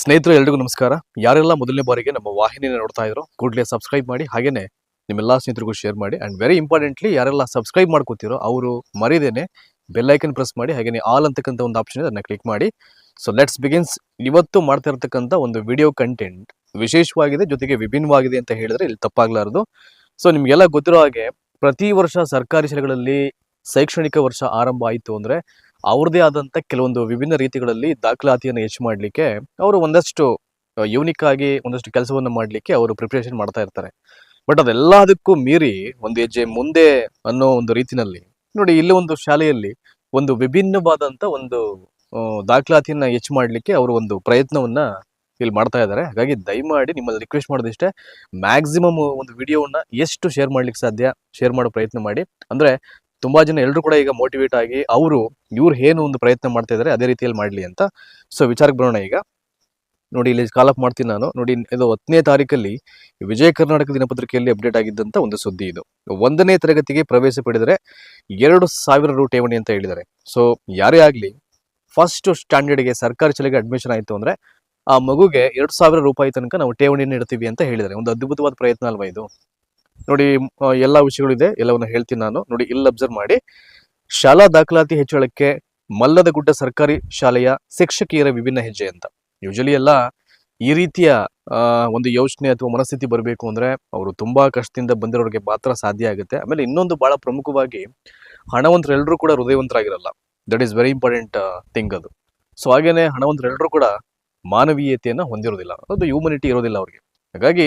ಸ್ನೇಹಿತರು, ಎಲ್ರಿಗೂ ನಮಸ್ಕಾರ. ಯಾರೆಲ್ಲ ಮೊದಲನೇ ಬಾರಿಗೆ ನಮ್ಮ ವಾಹಿನಿನ ನೋಡ್ತಾ ಇದ್ರು, ಕೂಡಲೇ ಸಬ್ಸ್ಕ್ರೈಬ್ ಮಾಡಿ, ಹಾಗೇನೆ ನಿಮ್ಮೆಲ್ಲ ಸ್ನೇಹಿತರಿಗೂ ಶೇರ್ ಮಾಡಿ ಅಂಡ್ ವೆರಿ ಇಂಪಾರ್ಟೆಂಟ್ಲಿ ಯಾರೆಲ್ಲ ಸಬ್ಸ್ಕ್ರೈಬ್ ಮಾಡ್ಕೋತಿರೋ, ಅವರು ಮರಿದೇನೆ ಬೆಲ್ ಐಕನ್ ಪ್ರೆಸ್ ಮಾಡಿ, ಹಾಗೇನೆ ಆಲ್ ಅಂತಕ್ಕಂಥ ಒಂದು ಆಪ್ಷನ್ ಇದೆ ಅದನ್ನ ಕ್ಲಿಕ್ ಮಾಡಿ. ಸೊ ಲೆಟ್ಸ್ ಬಿಗಿನ್ಸ್ ಇವತ್ತು ಮಾಡ್ತಾ ಇರತಕ್ಕಂಥ ಒಂದು ವಿಡಿಯೋ ಕಂಟೆಂಟ್ ವಿಶೇಷವಾಗಿದೆ, ಜೊತೆಗೆ ವಿಭಿನ್ನವಾಗಿದೆ ಅಂತ ಹೇಳಿದ್ರೆ ಇಲ್ಲಿ ತಪ್ಪಾಗ್ಲಾರದು. ಸೊ ನಿಮ್ಗೆಲ್ಲ ಗೊತ್ತಿರೋ ಹಾಗೆ ಪ್ರತಿ ವರ್ಷ ಸರ್ಕಾರಿ ಶಾಲೆಗಳಲ್ಲಿ ಶೈಕ್ಷಣಿಕ ವರ್ಷ ಆರಂಭ ಆಯಿತು ಅಂದ್ರೆ ಅವ್ರದೇ ಆದಂತ ಕೆಲವೊಂದು ವಿಭಿನ್ನ ರೀತಿಗಳಲ್ಲಿ ದಾಖಲಾತಿಯನ್ನು ಹೆಚ್ಚು ಮಾಡಲಿಕ್ಕೆ ಅವರು ಒಂದಷ್ಟು ಯೂನಿಕ್ ಆಗಿ ಒಂದಷ್ಟು ಕೆಲಸವನ್ನು ಮಾಡಲಿಕ್ಕೆ ಅವರು ಪ್ರಿಪ್ರೇಷನ್ ಮಾಡ್ತಾ ಇರ್ತಾರೆ. ಬಟ್ ಅದೆಲ್ಲದಕ್ಕೂ ಮೀರಿ ಒಂದು ಹೆಜ್ಜೆ ಮುಂದೆ ಅನ್ನೋ ಒಂದು ರೀತಿನಲ್ಲಿ, ನೋಡಿ ಇಲ್ಲಿ ಒಂದು ಶಾಲೆಯಲ್ಲಿ ಒಂದು ವಿಭಿನ್ನವಾದಂತ ಒಂದು ದಾಖಲಾತಿಯನ್ನು ಹೆಚ್ಚು ಮಾಡಲಿಕ್ಕೆ ಅವರು ಒಂದು ಪ್ರಯತ್ನವನ್ನ ಇಲ್ಲಿ ಮಾಡ್ತಾ ಇದ್ದಾರೆ. ಹಾಗಾಗಿ ದಯಮಾಡಿ ನಿಮ್ಮಲ್ಲಿ ರಿಕ್ವೆಸ್ಟ್ ಮಾಡೋದಿಷ್ಟೇ ಮ್ಯಾಕ್ಸಿಮಮ್ ಒಂದು ವಿಡಿಯೋವನ್ನ ಎಷ್ಟು ಶೇರ್ ಮಾಡ್ಲಿಕ್ಕೆ ಸಾಧ್ಯ ಶೇರ್ ಮಾಡೋ ಪ್ರಯತ್ನ ಮಾಡಿ. ಅಂದ್ರೆ ತುಂಬಾ ಜನ ಎಲ್ಲರೂ ಕೂಡ ಈಗ ಮೋಟಿವೇಟ್ ಆಗಿ ಅವರು ಇವ್ರು ಏನು ಒಂದು ಪ್ರಯತ್ನ ಮಾಡ್ತಾ ಇದ್ದಾರೆ ಅದೇ ರೀತಿಯಲ್ಲಿ ಮಾಡಲಿ ಅಂತ. ಸೊ ವಿಚಾರಕ್ಕೆ ಬರೋಣ ಈಗ. ನೋಡಿ, ಇಲ್ಲಿ ಕಾಲ್ ಅಪ್ ಮಾಡ್ತೀನಿ ನಾನು. ನೋಡಿ, ಇದು ಹತ್ತನೇ ತಾರೀಕಲ್ಲಿ ವಿಜಯ ಕರ್ನಾಟಕ ದಿನಪತ್ರಿಕೆಯಲ್ಲಿ ಅಪ್ಡೇಟ್ ಆಗಿದ್ದಂತ ಒಂದು ಸುದ್ದಿ ಇದು. ಒಂದನೇ ತರಗತಿಗೆ ಪ್ರವೇಶ ಪಡೆದರೆ ಎರಡು ಸಾವಿರ ರು ಠೇವಣಿ ಅಂತ ಹೇಳಿದ್ದಾರೆ. ಸೊ ಯಾರೇ ಆಗಲಿ ಫಸ್ಟ್ ಸ್ಟ್ಯಾಂಡರ್ಡ್ಗೆ ಸರ್ಕಾರಿ ಶಾಲೆಗೆ ಅಡ್ಮಿಷನ್ ಆಯಿತು ಅಂದ್ರೆ ಆ ಮಗುಗೆ ಎರಡು ರೂಪಾಯಿ ತನಕ ನಾವು ಠೇವಣಿಯನ್ನು ಇಡ್ತೀವಿ ಅಂತ ಹೇಳಿದ್ದಾರೆ. ಒಂದು ಅದ್ಭುತವಾದ ಪ್ರಯತ್ನ ಅಲ್ವಾ ಇದು? ನೋಡಿ ಎಲ್ಲಾ ವಿಷಯಗಳಿದೆ ಎಲ್ಲವನ್ನು ಹೇಳ್ತೀನಿ ನಾನು. ನೋಡಿ, ಇಲ್ಲಿ ಅಬ್ಸರ್ವ್ ಮಾಡಿ. ಶಾಲಾ ದಾಖಲಾತಿ ಹೆಚ್ಚಳಕ್ಕೆ ಮಲ್ಲದ ಗುಡ್ಡ ಸರ್ಕಾರಿ ಶಾಲೆಯ ಶಿಕ್ಷಕಿಯರ ವಿಭಿನ್ನ ಹೆಜ್ಜೆ ಅಂತ. ಯೂಶಲಿ ಎಲ್ಲ ಈ ರೀತಿಯ ಒಂದು ಯೋಚನೆ ಅಥವಾ ಮನಸ್ಥಿತಿ ಬರಬೇಕು ಅಂದ್ರೆ ಅವರು ತುಂಬಾ ಕಷ್ಟದಿಂದ ಬಂದಿರೋರಿಗೆ ಮಾತ್ರ ಸಾಧ್ಯ ಆಗುತ್ತೆ. ಆಮೇಲೆ ಇನ್ನೊಂದು ಬಹಳ ಪ್ರಮುಖವಾಗಿ ಹಣವಂತರೆಲ್ಲರೂ ಕೂಡ ಹೃದಯವಂತರಾಗಿರಲ್ಲ. That is very important thing ಅದು. ಸೊ ಹಾಗೇನೆ ಹಣವಂತರೆಲ್ಲರೂ ಕೂಡ ಮಾನವೀಯತೆಯನ್ನು ಹೊಂದಿರೋದಿಲ್ಲ. ಅದು ಹ್ಯೂಮನಿಟಿ ಇರೋದಿಲ್ಲ ಅವ್ರಿಗೆ. ಹಾಗಾಗಿ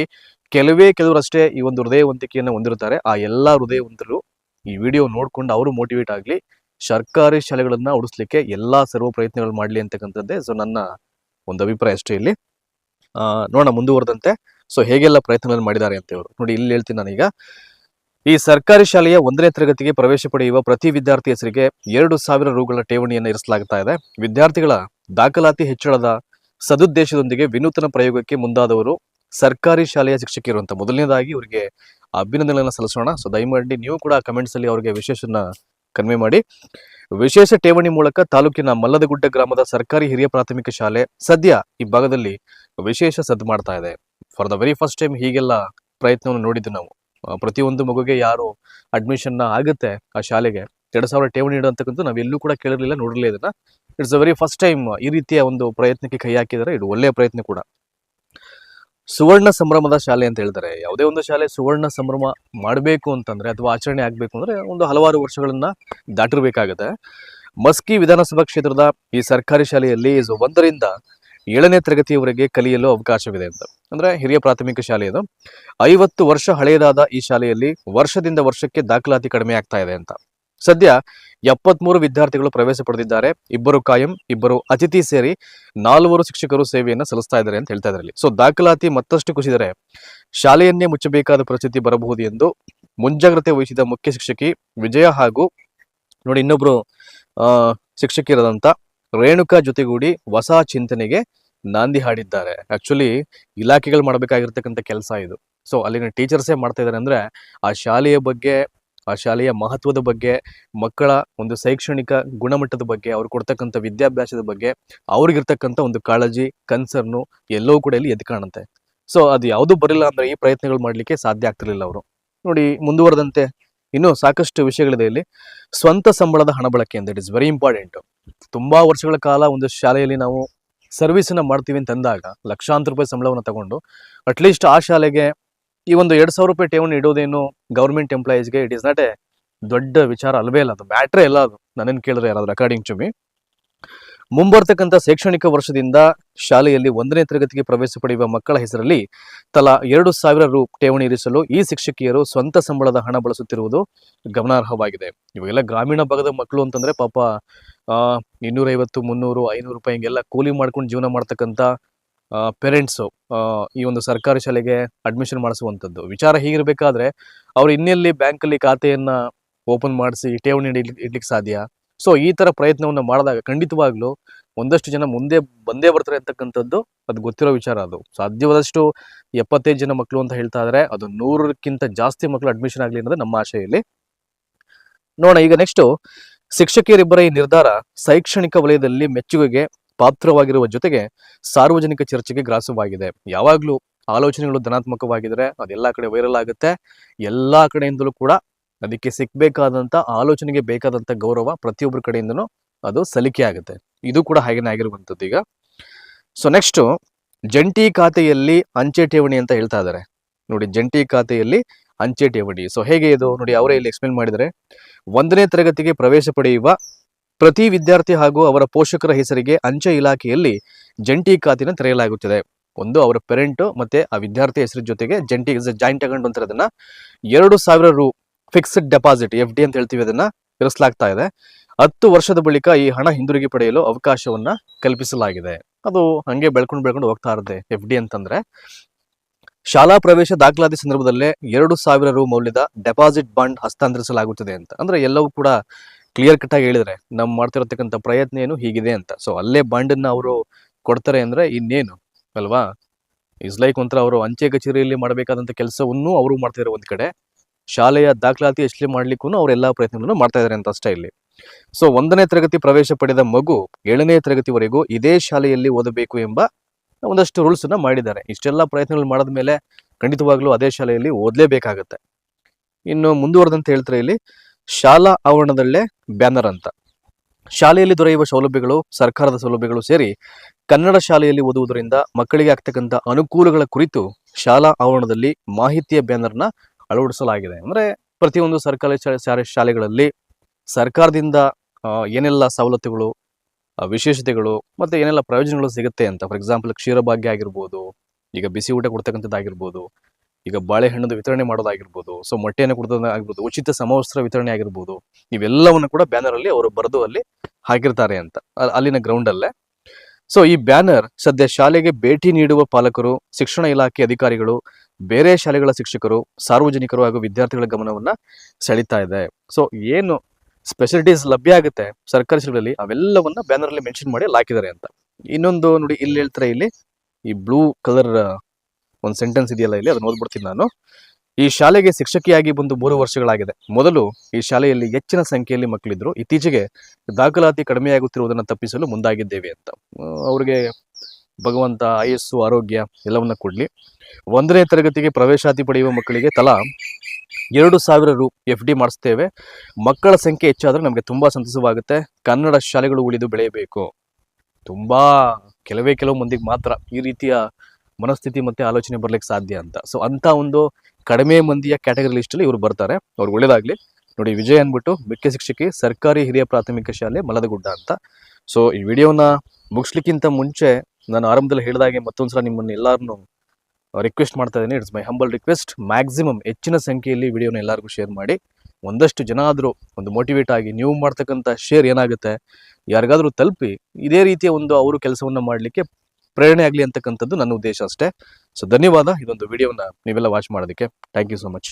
ಕೆಲವೇ ಕೆಲವರಷ್ಟೇ ಈ ಒಂದು ಹೃದಯವಂತಿಕೆಯನ್ನು ಹೊಂದಿರುತ್ತಾರೆ. ಆ ಎಲ್ಲ ಹೃದಯವಂತರು ಈ ವಿಡಿಯೋ ನೋಡ್ಕೊಂಡು ಅವರು ಮೋಟಿವೇಟ್ ಆಗಲಿ, ಸರ್ಕಾರಿ ಶಾಲೆಗಳನ್ನ ಉಡಿಸ್ಲಿಕ್ಕೆ ಎಲ್ಲಾ ಸರ್ವ ಪ್ರಯತ್ನಗಳು ಮಾಡಲಿ ಅಂತಕ್ಕಂಥದ್ದೇ ಸೊ ನನ್ನ ಒಂದು ಅಭಿಪ್ರಾಯ ಅಷ್ಟೇ ಇಲ್ಲಿ. ನೋಡೋಣ ಮುಂದುವರೆದಂತೆ. ಸೊ ಹೇಗೆಲ್ಲ ಪ್ರಯತ್ನಗಳನ್ನು ಮಾಡಿದ್ದಾರೆ ಅಂತ ಇವರು. ನೋಡಿ, ಇಲ್ಲಿ ಹೇಳ್ತೀನಿ ನಾನೀಗ. ಈ ಸರ್ಕಾರಿ ಶಾಲೆಯ ಒಂದನೇ ತರಗತಿಗೆ ಪ್ರವೇಶ ಪಡೆಯುವ ಪ್ರತಿ ವಿದ್ಯಾರ್ಥಿ ಹೆಸರಿಗೆ ಎರಡು ಸಾವಿರ ರೂಗಳ ಠೇವಣಿಯನ್ನು ಇರಿಸಲಾಗ್ತಾ ಇದೆ. ವಿದ್ಯಾರ್ಥಿಗಳ ದಾಖಲಾತಿ ಹೆಚ್ಚಳದ ಸದುದ್ದೇಶದೊಂದಿಗೆ ವಿನೂತನ ಪ್ರಯೋಗಕ್ಕೆ ಮುಂದಾದವರು ಸರ್ಕಾರಿ ಶಾಲೆಯ ಶಿಕ್ಷಕಿ ಇರುವಂಥ ಮೊದಲನೇದಾಗಿ ಇವರಿಗೆ ಅಭಿನಂದನೆಗಳನ್ನ ಸಲ್ಲಿಸೋಣ. ಸೊ ದಯಮಾಡಿ ನೀವು ಕೂಡ ಕಮೆಂಟ್ಸ್ ಅಲ್ಲಿ ಅವರಿಗೆ ವಿಶೇಷನ ಕನ್ವೆ ಮಾಡಿ. ವಿಶೇಷ ಠೇವಣಿ ಮೂಲಕ ತಾಲೂಕಿನ ಮಲ್ಲದಗುಡ್ಡ ಗ್ರಾಮದ ಸರ್ಕಾರಿ ಹಿರಿಯ ಪ್ರಾಥಮಿಕ ಶಾಲೆ ಸದ್ಯ ಈ ಭಾಗದಲ್ಲಿ ವಿಶೇಷ ಸದ್ದು ಮಾಡ್ತಾ ಇದೆ. For the very first time ಹೀಗೆಲ್ಲ ಪ್ರಯತ್ನವನ್ನು ನೋಡಿದ್ದು ನಾವು. ಪ್ರತಿಯೊಂದು ಮಗುಗೆ ಯಾರು ಅಡ್ಮಿಷನ್ ಆಗುತ್ತೆ ಆ ಶಾಲೆಗೆ, ಎರಡು ಸಾವಿರ ಠೇವಣಿ ಇಡುವಂತಕ್ಕಂಥ ನಾವು ಎಲ್ಲೂ ಕೂಡ ಕೇಳಿರಲಿಲ್ಲ, ನೋಡಿರಲಿಲ್ಲ it's a very first time ಈ ರೀತಿಯ ಒಂದು ಪ್ರಯತ್ನಕ್ಕೆ ಕೈ ಹಾಕಿದರೆ ಇದು ಒಳ್ಳೆಯ ಪ್ರಯತ್ನ ಕೂಡ. ಸುವರ್ಣ ಸಂಭ್ರಮದ ಶಾಲೆ ಅಂತ ಹೇಳ್ತಾರೆ. ಯಾವುದೇ ಒಂದು ಶಾಲೆ ಸುವರ್ಣ ಸಂಭ್ರಮ ಮಾಡಬೇಕು ಅಂತಂದ್ರೆ ಅಥವಾ ಆಚರಣೆ ಆಗಬೇಕು ಅಂದ್ರೆ ಒಂದು ಹಲವಾರು ವರ್ಷಗಳನ್ನ ದಾಟಿರ್ಬೇಕಾಗತ್ತೆ. ಮಸ್ಕಿ ವಿಧಾನಸಭಾ ಕ್ಷೇತ್ರದ ಈ ಸರ್ಕಾರಿ ಶಾಲೆಯಲ್ಲಿ ಒಂದರಿಂದ ಏಳನೇ ತರಗತಿಯವರೆಗೆ ಕಲಿಯಲು ಅವಕಾಶವಿದೆ ಅಂತ. ಅಂದ್ರೆ ಹಿರಿಯ ಪ್ರಾಥಮಿಕ ಶಾಲೆ ಇದು. ಐವತ್ತು ವರ್ಷ ಹಳೆಯದಾದ ಈ ಶಾಲೆಯಲ್ಲಿ ವರ್ಷದಿಂದ ವರ್ಷಕ್ಕೆ ದಾಖಲಾತಿ ಕಡಿಮೆ ಆಗ್ತಾ ಇದೆ ಅಂತ. ಸದ್ಯ ಎಪ್ಪತ್ಮೂರು ವಿದ್ಯಾರ್ಥಿಗಳು ಪ್ರವೇಶ ಪಡೆದಿದ್ದಾರೆ. ಇಬ್ಬರು ಕಾಯಂ, ಇಬ್ಬರು ಅತಿಥಿ ಸೇರಿ ನಾಲ್ವರು ಶಿಕ್ಷಕರು ಸೇವೆಯನ್ನು ಸಲ್ಲಿಸ್ತಾ ಇದ್ದಾರೆ ಅಂತ ಹೇಳ್ತಾ ಇದ್ದಾರೆ. ಸೊ ದಾಖಲಾತಿ ಮತ್ತಷ್ಟು ಕುಸಿದರೆ ಶಾಲೆಯನ್ನೇ ಮುಚ್ಚಬೇಕಾದ ಪರಿಸ್ಥಿತಿ ಬರಬಹುದು ಎಂದು ಮುಂಜಾಗ್ರತೆ ವಹಿಸಿದ ಮುಖ್ಯ ಶಿಕ್ಷಕಿ ವಿಜಯ ಹಾಗೂ ನೋಡಿ ಇನ್ನೊಬ್ರು, ಆ ಶಿಕ್ಷಕಿಯರಾದಂತ ರೇಣುಕಾ ಜೊತೆಗೂಡಿ ಹೊಸ ಚಿಂತನೆಗೆ ನಾಂದಿ ಹಾಡಿದ್ದಾರೆ. ಆಕ್ಚುಲಿ ಇಲಾಖೆಗಳು ಮಾಡಬೇಕಾಗಿರ್ತಕ್ಕಂಥ ಕೆಲಸ ಇದು. ಸೊ ಅಲ್ಲಿನ ಟೀಚರ್ಸೇ ಮಾಡ್ತಾ ಇದ್ದಾರೆ ಅಂದ್ರೆ ಆ ಶಾಲೆಯ ಬಗ್ಗೆ ಆ ಶಾಲೆಯ ಮಹತ್ವದ ಬಗ್ಗೆ, ಮಕ್ಕಳ ಒಂದು ಶೈಕ್ಷಣಿಕ ಗುಣಮಟ್ಟದ ಬಗ್ಗೆ, ಅವ್ರು ಕೊಡ್ತಕ್ಕಂಥ ವಿದ್ಯಾಭ್ಯಾಸದ ಬಗ್ಗೆ, ಅವ್ರಿಗಿರ್ತಕ್ಕಂಥ ಒಂದು ಕಾಳಜಿ, ಕನ್ಸರ್ನು ಎಲ್ಲವೂ ಕೂಡ ಇಲ್ಲಿ ಎದ್ದು ಕಾಣುತ್ತೆ. ಸೊ ಅದು ಯಾವುದು ಬರಲಿಲ್ಲ ಅಂದ್ರೆ ಈ ಪ್ರಯತ್ನಗಳು ಮಾಡ್ಲಿಕ್ಕೆ ಸಾಧ್ಯ ಆಗ್ತಿರ್ಲಿಲ್ಲ ಅವರು. ನೋಡಿ, ಮುಂದುವರೆದಂತೆ ಇನ್ನೂ ಸಾಕಷ್ಟು ವಿಷಯಗಳಿದೆ ಇಲ್ಲಿ. ಸ್ವಂತ ಸಂಬಳದ ಹಣ ಬಳಕೆ ಅಂತ ಇಟ್ ಇಸ್ ವೆರಿ ಇಂಪಾರ್ಟೆಂಟ್ ತುಂಬಾ ವರ್ಷಗಳ ಕಾಲ ಒಂದು ಶಾಲೆಯಲ್ಲಿ ನಾವು ಸರ್ವಿಸನ್ನ ಮಾಡ್ತೀವಿ ಅಂತ ಅಂದಾಗ, ಲಕ್ಷಾಂತರ ರೂಪಾಯಿ ಸಂಬಳವನ್ನು ತಗೊಂಡು ಅಟ್ಲೀಸ್ಟ್ ಆ ಶಾಲೆಗೆ ಈ ಒಂದು ಎರಡು ಸಾವಿರ ರೂಪಾಯಿ ಠೇವಣಿ ಇಡೋದೇನು ಗೌರ್ಮೆಂಟ್ ಎಂಪ್ಲಾಯೀಸ್ಗೆ ಇಟ್ ಇಸ್ ನಾಟ್ ಎ ದೊಡ್ಡ ವಿಚಾರ ಅಲ್ವೇ ಇಲ್ಲ ಅದು. ಮ್ಯಾಟ್ರೇ ಇಲ್ಲ ಅದು. ನನ್ನನ್ನು ಕೇಳಿದ್ರೆ ಯಾರಾದ್ರೂ ಅಕಾರ್ಡಿಂಗ್ ಟು ಮುಂಬರ್ತಕ್ಕಂಥ ಶೈಕ್ಷಣಿಕ ವರ್ಷದಿಂದ ಶಾಲೆಯಲ್ಲಿ ಒಂದನೇ ತರಗತಿಗೆ ಪ್ರವೇಶ ಪಡೆಯುವ ಮಕ್ಕಳ ಹೆಸರಲ್ಲಿ ತಲಾ ಎರಡು ಸಾವಿರ ರು ಠೇವಣಿ ಇರಿಸಲು ಈ ಶಿಕ್ಷಕಿಯರು ಸ್ವಂತ ಸಂಬಳದ ಹಣ ಬಳಸುತ್ತಿರುವುದು ಗಮನಾರ್ಹವಾಗಿದೆ. ಇವಾಗೆಲ್ಲ ಗ್ರಾಮೀಣ ಭಾಗದ ಮಕ್ಕಳು ಅಂತಂದ್ರೆ ಪಾಪ ಇನ್ನೂರೈವತ್ತು, ಮುನ್ನೂರು, ಐನೂರು ರೂಪಾಯಿ ಹಿಂಗೆಲ್ಲ ಕೂಲಿ ಮಾಡ್ಕೊಂಡು ಜೀವನ ಮಾಡ್ತಕ್ಕಂಥ ಪೇರೆಂಟ್ಸು ಈ ಒಂದು ಸರ್ಕಾರಿ ಶಾಲೆಗೆ ಅಡ್ಮಿಷನ್ ಮಾಡಿಸುವಂಥದ್ದು. ವಿಚಾರ ಹೀಗಿರಬೇಕಾದ್ರೆ, ಅವ್ರು ಇನ್ನೆಲ್ಲಿ ಬ್ಯಾಂಕಲ್ಲಿ ಖಾತೆಯನ್ನ ಓಪನ್ ಮಾಡಿಸಿ ಠೇವಣಿ ಇಡ್ಲಿಕ್ಕೆ ಸಾಧ್ಯ? ಸೊ ಈ ತರ ಪ್ರಯತ್ನವನ್ನು ಮಾಡಿದಾಗ ಖಂಡಿತವಾಗ್ಲೂ ಒಂದಷ್ಟು ಜನ ಮುಂದೆ ಬಂದೇ ಬರ್ತಾರೆ ಅಂತಕ್ಕಂಥದ್ದು ಅದು ಗೊತ್ತಿರೋ ವಿಚಾರ ಅದು. ಸಾಧ್ಯವಾದಷ್ಟು ಎಪ್ಪತ್ತೈದು ಜನ ಮಕ್ಕಳು ಅಂತ ಹೇಳ್ತಾ ಇದ್ರೆ ಅದು ನೂರಕ್ಕಿಂತ ಜಾಸ್ತಿ ಮಕ್ಕಳು ಅಡ್ಮಿಷನ್ ಆಗಲಿ ಅನ್ನೋದು ನಮ್ಮ ಆಶೆಯಲ್ಲಿ. ನೋಡೋಣ, ಈಗ ನೆಕ್ಸ್ಟ್ ಶಿಕ್ಷಕಿಯರಿಬ್ಬರ ಈ ನಿರ್ಧಾರ ಶೈಕ್ಷಣಿಕ ವಲಯದಲ್ಲಿ ಮೆಚ್ಚುಗೆಗೆ ಪಾತ್ರವಾಗಿರುವ ಜೊತೆಗೆ ಸಾರ್ವಜನಿಕ ಚರ್ಚೆಗೆ ಗ್ರಾಸವಾಗಿದೆ. ಯಾವಾಗಲೂ ಆಲೋಚನೆಗಳು ಧನಾತ್ಮಕವಾಗಿದ್ರೆ ಅದೆಲ್ಲ ಕಡೆ ವೈರಲ್ ಆಗುತ್ತೆ. ಎಲ್ಲಾ ಕಡೆಯಿಂದಲೂ ಕೂಡ ಅದಕ್ಕೆ ಸಿಕ್ಬೇಕಾದಂತ, ಆಲೋಚನೆಗೆ ಬೇಕಾದಂತ ಗೌರವ ಪ್ರತಿಯೊಬ್ಬರ ಕಡೆಯಿಂದನೂ ಅದು ಸಲಿಕೆ ಆಗುತ್ತೆ. ಇದು ಕೂಡ ಹಾಗೇನೆ ಆಗಿರುವಂಥದ್ದು ಈಗ. ಸೊ ನೆಕ್ಸ್ಟ್ ಜಂಟಿ ಖಾತೆಯಲ್ಲಿ ಅಂಚೆ ಠೇವಣಿ ಅಂತ ಹೇಳ್ತಾ ಇದ್ದಾರೆ. ನೋಡಿ, ಜಂಟಿ ಖಾತೆಯಲ್ಲಿ ಅಂಚೆ ಠೇವಣಿ ಸೊ ಹೇಗೆ ಇದು? ನೋಡಿ, ಅವರೇ ಇಲ್ಲಿ ಎಕ್ಸ್ಪ್ಲೇನ್ ಮಾಡಿದರೆ ಒಂದನೇ ತರಗತಿಗೆ ಪ್ರವೇಶ ಪಡೆಯುವ ಪ್ರತಿ ವಿದ್ಯಾರ್ಥಿ ಹಾಗೂ ಅವರ ಪೋಷಕರ ಹೆಸರಿಗೆ ಅಂಚೆ ಇಲಾಖೆಯಲ್ಲಿ ಜಂಟಿ ಖಾತೆಯನ್ನು ತೆರೆಯಲಾಗುತ್ತದೆ. ಒಂದು ಅವರ ಪೇರೆಂಟ್ ಮತ್ತೆ ಆ ವಿದ್ಯಾರ್ಥಿ ಹೆಸರು ಜೊತೆಗೆ ಜಂಟಿ ಜಾಯಿಂಟ್ ಅಕೌಂಟ್ ಅಂತಾರೆ ಅದನ್ನ ಎರಡು ಸಾವಿರ ರು ಫಿಕ್ಸ್ಡ್ ಡೆಪಾಸಿಟ್, ಎಫ್ ಡಿ ಅಂತ ಹೇಳ್ತೀವಿ ಅದನ್ನ ಇರಿಸಲಾಗ್ತಾ ಇದೆ. ಹತ್ತು ವರ್ಷದ ಬಳಿಕ ಈ ಹಣ ಹಿಂದಿರುಗಿ ಪಡೆಯಲು ಅವಕಾಶವನ್ನ ಕಲ್ಪಿಸಲಾಗಿದೆ. ಅದು ಹಂಗೆ ಬೆಳ್ಕೊಂಡು ಬೆಳ್ಕೊಂಡು ಹೋಗ್ತಾ ಇರುತ್ತೆ, ಎಫ್ ಡಿ ಅಂತಂದ್ರೆ. ಶಾಲಾ ಪ್ರವೇಶ ದಾಖಲಾತಿ ಸಂದರ್ಭದಲ್ಲೇ ಎರಡು ಸಾವಿರ ರು ಮೌಲ್ಯದ ಡೆಪಾಸಿಟ್ ಬಾಂಡ್ ಹಸ್ತಾಂತರಿಸಲಾಗುತ್ತದೆ ಅಂತ. ಅಂದ್ರೆ ಎಲ್ಲವೂ ಕೂಡ ಕ್ಲಿಯರ್ ಕಟ್ ಆಗಿ ಹೇಳಿದ್ರೆ ನಾವು ಮಾಡ್ತಿರತಕ್ಕಂಥ ಪ್ರಯತ್ನ ಏನು ಹೀಗಿದೆ ಅಂತ. ಸೊ ಅಲ್ಲೇ ಬಾಂಡನ್ನ ಅವರು ಕೊಡ್ತಾರೆ ಅಂದ್ರೆ ಇನ್ನೇನು, ಅಲ್ವಾ? ಇಸ್ ಲೈಕ್ ಒಂಥರ ಅವರು ಅಂಚೆ ಕಚೇರಿಯಲ್ಲಿ ಮಾಡಬೇಕಾದಂತ ಕೆಲಸವನ್ನು ಅವರು ಮಾಡ್ತಿದ್ದಾರೆ ಒಂದ್ ಕಡೆ. ಶಾಲೆಯ ದಾಖಲಾತಿ ಎಷ್ಟೇ ಮಾಡ್ಲಿಕ್ಕೂ ಅವ್ರು ಎಲ್ಲಾ ಪ್ರಯತ್ನಗಳನ್ನು ಮಾಡ್ತಾ ಇದ್ದಾರೆ ಅಂತ ಅಷ್ಟೇ ಇಲ್ಲಿ ಸೊ ಒಂದನೇ ತರಗತಿ ಪ್ರವೇಶ ಪಡೆದ ಮಗು ಏಳನೇ ತರಗತಿವರೆಗೂ ಇದೇ ಶಾಲೆಯಲ್ಲಿ ಓದಬೇಕು ಎಂಬ ಒಂದಷ್ಟು ರೂಲ್ಸ್ ಅನ್ನ ಮಾಡಿದ್ದಾರೆ. ಇಷ್ಟೆಲ್ಲ ಪ್ರಯತ್ನಗಳು ಮಾಡಿದ ಮೇಲೆ ಖಂಡಿತವಾಗ್ಲೂ ಅದೇ ಶಾಲೆಯಲ್ಲಿ ಓದಲೇಬೇಕಾಗತ್ತೆ. ಇನ್ನು ಮುಂದುವರೆದಂತ ಹೇಳ್ತಾರೆ ಇಲ್ಲಿ ಶಾಲಾ ಆವರಣದಲ್ಲೇ ಬ್ಯಾನರ್ ಅಂತ. ಶಾಲೆಯಲ್ಲಿ ದೊರೆಯುವ ಸೌಲಭ್ಯಗಳು, ಸರ್ಕಾರದ ಸೌಲಭ್ಯಗಳು ಸೇರಿ ಕನ್ನಡ ಶಾಲೆಯಲ್ಲಿ ಓದುವುದರಿಂದ ಮಕ್ಕಳಿಗೆ ಆಗ್ತಕ್ಕಂಥ ಅನುಕೂಲಗಳ ಕುರಿತು ಶಾಲಾ ಆವರಣದಲ್ಲಿ ಮಾಹಿತಿಯ ಬ್ಯಾನರ್ನ ಅಳವಡಿಸಲಾಗಿದೆ. ಅಂದ್ರೆ ಪ್ರತಿಯೊಂದು ಸರ್ಕಾರಿ ಶಾಲೆ ಶಾಲೆಗಳಲ್ಲಿ ಸರ್ಕಾರದಿಂದ ಏನೆಲ್ಲ ಸವಲತ್ತುಗಳು ವಿಶೇಷತೆಗಳು ಮತ್ತೆ ಏನೆಲ್ಲ ಪ್ರಯೋಜನಗಳು ಸಿಗುತ್ತೆ ಅಂತ ಫಾರ್ ಎಕ್ಸಾಂಪಲ್ ಕ್ಷೀರಭಾಗ್ಯ ಆಗಿರ್ಬೋದು, ಈಗ ಬಿಸಿ ಊಟ ಕೊಡ್ತಕ್ಕಂಥದ್ದಾಗಿರ್ಬೋದು ಈಗ ಬಾಳೆಹಣ್ಣದ ವಿತರಣೆ ಮಾಡೋದಾಗಿರ್ಬೋದು, ಸೊ ಮೊಟ್ಟೆಯನ್ನು ಕೊಡೋದಾಗಿರ್ಬೋದು ಉಚಿತ ಸಮವಸ್ತ್ರ ವಿತರಣೆ ಆಗಿರ್ಬೋದು, ಇವೆಲ್ಲವನ್ನು ಕೂಡ ಬ್ಯಾನರ್ ಅಲ್ಲಿ ಅವರು ಬರೆದು ಅಲ್ಲಿ ಹಾಕಿರ್ತಾರೆ ಅಂತ. ಅಲ್ಲಿನ ಗ್ರೌಂಡ್ ಅಲ್ಲೇ. ಸೊ ಈ ಬ್ಯಾನರ್ ಸದ್ಯ ಶಾಲೆಗೆ ಭೇಟಿ ನೀಡುವ ಪಾಲಕರು, ಶಿಕ್ಷಣ ಇಲಾಖೆ ಅಧಿಕಾರಿಗಳು, ಬೇರೆ ಶಾಲೆಗಳ ಶಿಕ್ಷಕರು, ಸಾರ್ವಜನಿಕರು ಹಾಗೂ ವಿದ್ಯಾರ್ಥಿಗಳ ಗಮನವನ್ನ ಸೆಳೀತಾ ಇದೆ. ಸೊ ಏನು ಸ್ಪೆಷಲಿಟೀಸ್ ಲಭ್ಯ ಆಗುತ್ತೆ ಸರ್ಕಾರಿ ಶಾಲೆಗಳಲ್ಲಿ, ಅವೆಲ್ಲವನ್ನ ಬ್ಯಾನರ್ ಅಲ್ಲಿ ಮೆನ್ಷನ್ ಮಾಡಿ ಹಾಕಿದ್ದಾರೆ ಅಂತ. ಇನ್ನೊಂದು ನೋಡಿ ಇಲ್ಲಿ ಹೇಳ್ತಾರೆ, ಇಲ್ಲಿ ಈ ಬ್ಲೂ ಕಲರ್ ಒಂದು ಸೆಂಟೆನ್ಸ್ ಇದೆಯಲ್ಲ ಇಲ್ಲಿ, ಅದನ್ನ ಓದ್ಬಿಡ್ತೀನಿ ನಾನು. ಈ ಶಾಲೆಗೆ ಶಿಕ್ಷಕಿಯಾಗಿ ಬಂದು ಮೂರು ವರ್ಷಗಳಾಗಿದೆ. ಮೊದಲು ಈ ಶಾಲೆಯಲ್ಲಿ ಹೆಚ್ಚಿನ ಸಂಖ್ಯೆಯಲ್ಲಿ ಮಕ್ಕಳಿದ್ರು. ಇತ್ತೀಚೆಗೆ ದಾಖಲಾತಿ ಕಡಿಮೆಯಾಗುತ್ತಿರುವುದನ್ನು ತಪ್ಪಿಸಲು ಮುಂದಾಗಿದ್ದೇವೆ ಅಂತ. ಅವರಿಗೆ ಭಗವಂತ, ಆಯಸ್ಸು, ಆರೋಗ್ಯ ಎಲ್ಲವನ್ನ ಕೊಡ್ಲಿ. ಒಂದನೇ ತರಗತಿಗೆ ಪ್ರವೇಶಾತಿ ಪಡೆಯುವ ಮಕ್ಕಳಿಗೆ ತಲಾ ಎರಡು ಸಾವಿರ ರು ಎಫ್ ಡಿ ಮಾಡಿಸ್ತೇವೆ. ಮಕ್ಕಳ ಸಂಖ್ಯೆ ಹೆಚ್ಚಾದರೆ ನಮಗೆ ತುಂಬಾ ಸಂತಸವಾಗುತ್ತೆ. ಕನ್ನಡ ಶಾಲೆಗಳು ಉಳಿದು ಬೆಳೆಯಬೇಕು. ತುಂಬಾ ಕೆಲವೇ ಕೆಲವು ಮಂದಿಗೆ ಮಾತ್ರ ಈ ರೀತಿಯ ಮನಸ್ಥಿತಿ ಮತ್ತೆ ಆಲೋಚನೆ ಬರ್ಲಿಕ್ಕೆ ಸಾಧ್ಯ ಅಂತ. ಸೊ ಅಂತ ಒಂದು ಕಡಿಮೆ ಮಂದಿಯ ಕ್ಯಾಟಗರಿ ಲಿಸ್ಟ್ ಅಲ್ಲಿ ಇವರು ಬರ್ತಾರೆ. ಅವ್ರಿಗೆ ಒಳ್ಳೇದಾಗ್ಲಿ. ನೋಡಿ, ವಿಜಯ್ ಅಂದ್ಬಿಟ್ಟು ಮುಖ್ಯ ಶಿಕ್ಷಕಿ ಸರ್ಕಾರಿ ಹಿರಿಯ ಪ್ರಾಥಮಿಕ ಶಾಲೆ ಮಲದಗುಡ್ಡ ಅಂತ. ಸೊ ಈ ವಿಡಿಯೋನ ಮುಗಿಸ್ಲಿಕ್ಕಿಂತ ಮುಂಚೆ ನಾನು ಆರಂಭದಲ್ಲಿ ಹೇಳಿದಾಗೆ ಮತ್ತೊಂದ್ಸಲ ನಿಮ್ಮನ್ನು ಎಲ್ಲರನ್ನು ರಿಕ್ವೆಸ್ಟ್ ಮಾಡ್ತಾ ಇದ್ದೀನಿ. It's my humble request maximum ಹೆಚ್ಚಿನ ಸಂಖ್ಯೆಯಲ್ಲಿ ವಿಡಿಯೋನ ಎಲ್ಲರಿಗೂ ಶೇರ್ ಮಾಡಿ. ಒಂದಷ್ಟು ಜನ ಆದರೂ ಒಂದು ಮೋಟಿವೇಟ್ ಆಗಿ ನೀವು ಮಾಡ್ತಕ್ಕಂಥ ಶೇರ್ ಏನಾಗುತ್ತೆ? ಯಾರಿಗಾದರೂ ತಲುಪಿ ಇದೇ ರೀತಿಯ ಒಂದು ಅವರು ಕೆಲಸವನ್ನು ಮಾಡಲಿಕ್ಕೆ ಪ್ರೇರಣೆ ಆಗಲಿ ಅಂತಕ್ಕಂಥದ್ದು ನನ್ನ ಉದ್ದೇಶ ಅಷ್ಟೇ. ಸೊ ಧನ್ಯವಾದ. ಇದೊಂದು ವಿಡಿಯೋನ ನೀವೆಲ್ಲ ವಾಚ್ ಮಾಡೋದಕ್ಕೆ. Thank you so much